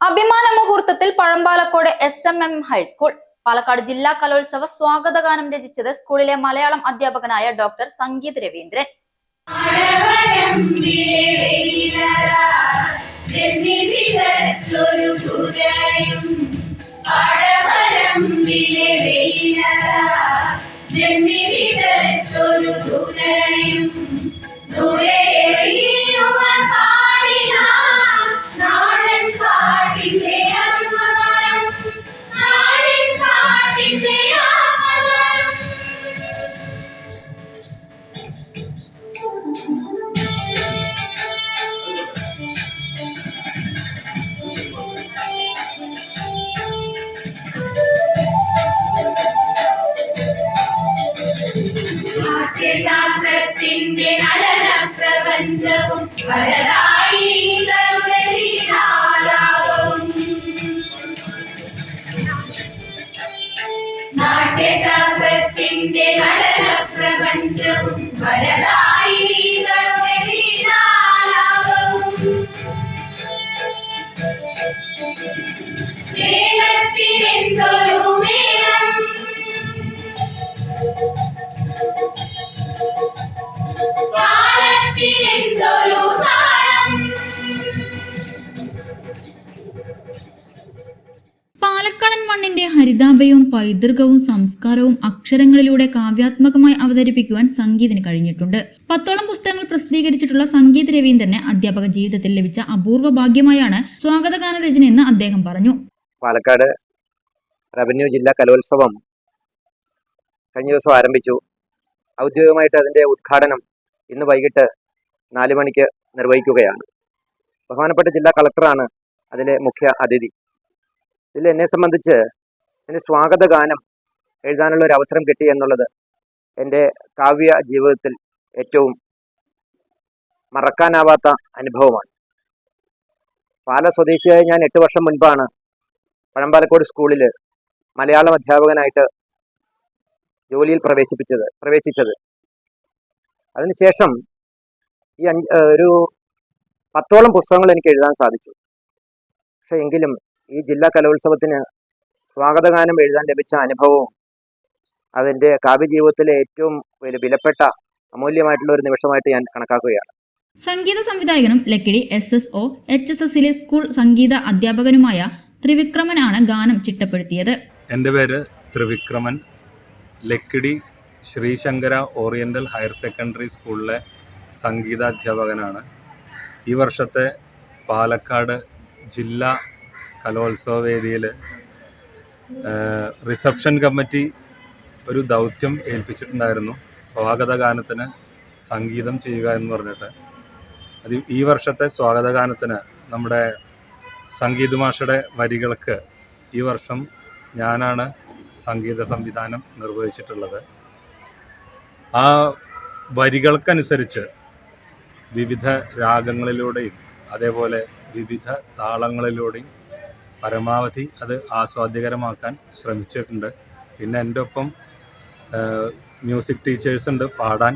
അഭിമാന മുഹൂർത്തത്തിൽ Pazhampalakode S M M high school Palakkad ജില്ലാ കലോത്സവ സ്വാഗതഗാനം രചിച്ചത് സ്കൂളിലെ മലയാളം അധ്യാപകനായ ഡോക്ടർ സംഗീത് രവീന്ദ്രൻ. ജന്മിവിതച്ചൊരു തുരയും പടവരമ്പിലെ വെയിലറ നാട്യശാസ്ത്രത്തിന്റെ നടന പ്രപഞ്ചവും വലതായി നാട്യശാസ്ത്രത്തിന്റെ നടന പ്രപഞ്ചവും വലതായി മേളത്തിനെന്തൊരു മേളം ഹരിതാഭയും പൈതൃകവും സംസ്കാരവും അക്ഷരങ്ങളിലൂടെ കാവ്യാത്മകമായി അവതരിപ്പിക്കുവാൻ സംഗീതിന് കഴിഞ്ഞിട്ടുണ്ട്. പത്തോളം പുസ്തകങ്ങൾ പ്രസിദ്ധീകരിച്ചിട്ടുള്ള സംഗീത് രവീന്ദ്രന് അധ്യാപക ജീവിതത്തിൽ ലഭിച്ച അപൂർവ ഭാഗ്യമായാണ് സ്വാഗതഗാന രചനയെന്ന് അദ്ദേഹം പറഞ്ഞു. പാലക്കാട് റവന്യൂ ജില്ലാ കലോത്സവം കഴിഞ്ഞ ദിവസം ആരംഭിച്ചു. ഔദ്യോഗികമായിട്ട് അതിന്റെ ഉദ്ഘാടനം ഇന്ന് വൈകിട്ട് നാല് മണിക്ക് നിർവഹിക്കുകയാണ്. ബഹുമാനപ്പെട്ട ജില്ലാ കളക്ടറാണ് അതിലെ മുഖ്യ അതിഥി. ഇതിൽ എന്നെ സംബന്ധിച്ച് എന്റെ സ്വാഗത ഗാനം എഴുതാനുള്ള ഒരു അവസരം കിട്ടി എന്നുള്ളത് എന്റെ കാവ്യ ജീവിതത്തിൽ ഏറ്റവും മറക്കാനാവാത്ത അനുഭവമാണ്. പാല സ്വദേശിയായ ഞാൻ എട്ട് വർഷം മുൻപാണ് പഴമ്പാലക്കോട് സ്കൂളിൽ മലയാളം അധ്യാപകനായിട്ട് ജോലിയിൽ പ്രവേശിപ്പിച്ചത് പ്രവേശിച്ചത്. അതിനുശേഷം ഈ അഞ്ച് ഒരു പത്തോളം പുസ്തകങ്ങൾ എനിക്ക് എഴുതാൻ സാധിച്ചു. പക്ഷേ എങ്കിലും ഈ ജില്ലാ കലോത്സവത്തിന് സ്വാഗതഗാനം എഴുതാൻ ലഭിച്ച അനുഭവവും അതിന്റെ കാവ്യജീവിതത്തിലെ ഏറ്റവും ഒരു വിലപ്പെട്ട അമൂല്യമായിട്ടുള്ള ഒരു നിമിഷമായിട്ട് ഞാൻ കണക്കാക്കുകയാണ്. സംഗീത സംവിധായകനും Lakkidi S S O H S എസിലെ സ്കൂൾ സംഗീത അധ്യാപകനുമായ ത്രിവിക്രമനാണ് ഗാനം ചിട്ടപ്പെടുത്തിയത്. എന്റെ പേര് Trivikraman. Lakkidi Sreesankara oriental higher secondary സ്കൂളിലെ സംഗീതാധ്യാപകനാണ്. ഈ വർഷത്തെ പാലക്കാട് ജില്ലാ കലോത്സവ വേദിയിൽ റിസപ്ഷൻ കമ്മിറ്റി ഒരു ദൗത്യം ഏൽപ്പിച്ചിട്ടുണ്ടായിരുന്നു. സ്വാഗത ഗാനത്തിന് സംഗീതം ചെയ്യുക എന്ന് പറഞ്ഞിട്ട്. അത് ഈ വർഷത്തെ സ്വാഗത ഗാനത്തിന് നമ്മുടെ സംഗീത് മാഷയുടെ വരികൾക്ക് ഈ വർഷം ഞാനാണ് സംഗീത സംവിധാനം നിർവഹിച്ചിട്ടുള്ളത്. ആ വരികൾക്കനുസരിച്ച് വിവിധ രാഗങ്ങളിലൂടെയും അതേപോലെ വിവിധ താളങ്ങളിലൂടെയും പരമാവധി അത് ആസ്വാദ്യകരമാക്കാൻ ശ്രമിച്ചിട്ടുണ്ട്. പിന്നെ എന്റെ ഒപ്പം മ്യൂസിക് ടീച്ചേഴ്സ് ഉണ്ട് പാടാൻ.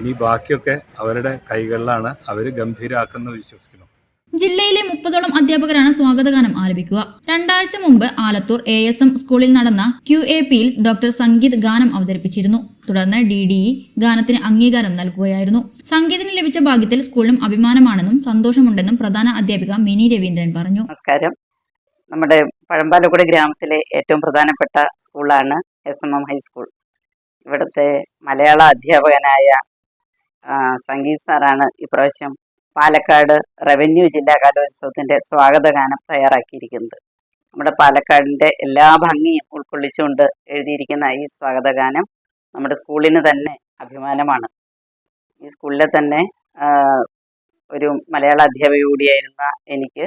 ഇനി ബാക്കിയൊക്കെ അവരുടെ കൈകളിലാണ് അവർ ഗംഭീരാക്കുന്നു വിശ്വസിക്കുന്നു. ജില്ലയിലെ മുപ്പതോളം അധ്യാപകരാണ് സ്വാഗതഗാനം ആലപിക്കുക രണ്ടാഴ്ച മുമ്പ് ആലത്തൂർ എ എസ് എം സ്കൂളിൽ നടന്ന ക്യു എ പിയിൽ ഡോക്ടർ സംഗീത് ഗാനം അവതരിപ്പിച്ചിരുന്നു. തുടർന്ന് ഡി ഡി ഇ ഗാനത്തിന് അംഗീകാരം നൽകുകയായിരുന്നു. സംഗീതിന് ലഭിച്ച ഭാഗ്യത്തിൽ സ്കൂളിനും അഭിമാനമാണെന്നും സന്തോഷമുണ്ടെന്നും പ്രധാന അധ്യാപിക മിനി രവീന്ദ്രൻ പറഞ്ഞു. നമസ്കാരം. നമ്മുടെ പഴമ്പാലക്കുടി ഗ്രാമത്തിലെ ഏറ്റവും പ്രധാനപ്പെട്ട സ്കൂളാണ് എസ് എം എം ഹൈസ്കൂൾ ഇവിടുത്തെ മലയാള അധ്യാപകനായ സംഗീത് സാറാണ് ഇപ്രാവശ്യം പാലക്കാട് റവന്യൂ ജില്ലാ കലോത്സവത്തിന്റെ സ്വാഗതഗാനം തയ്യാറാക്കിയിരിക്കുന്നത്. നമ്മുടെ പാലക്കാടിന്റെ എല്ലാ ഭംഗിയും ഉൾക്കൊള്ളിച്ചുകൊണ്ട് എഴുതിയിരിക്കുന്ന ഈ സ്വാഗതഗാനം നമ്മുടെ സ്കൂളിന് തന്നെ അഭിമാനമാണ്. ഈ സ്കൂളിലെ തന്നെ ഒരു മലയാള അധ്യാപിക കൂടിയായിരുന്ന എനിക്ക്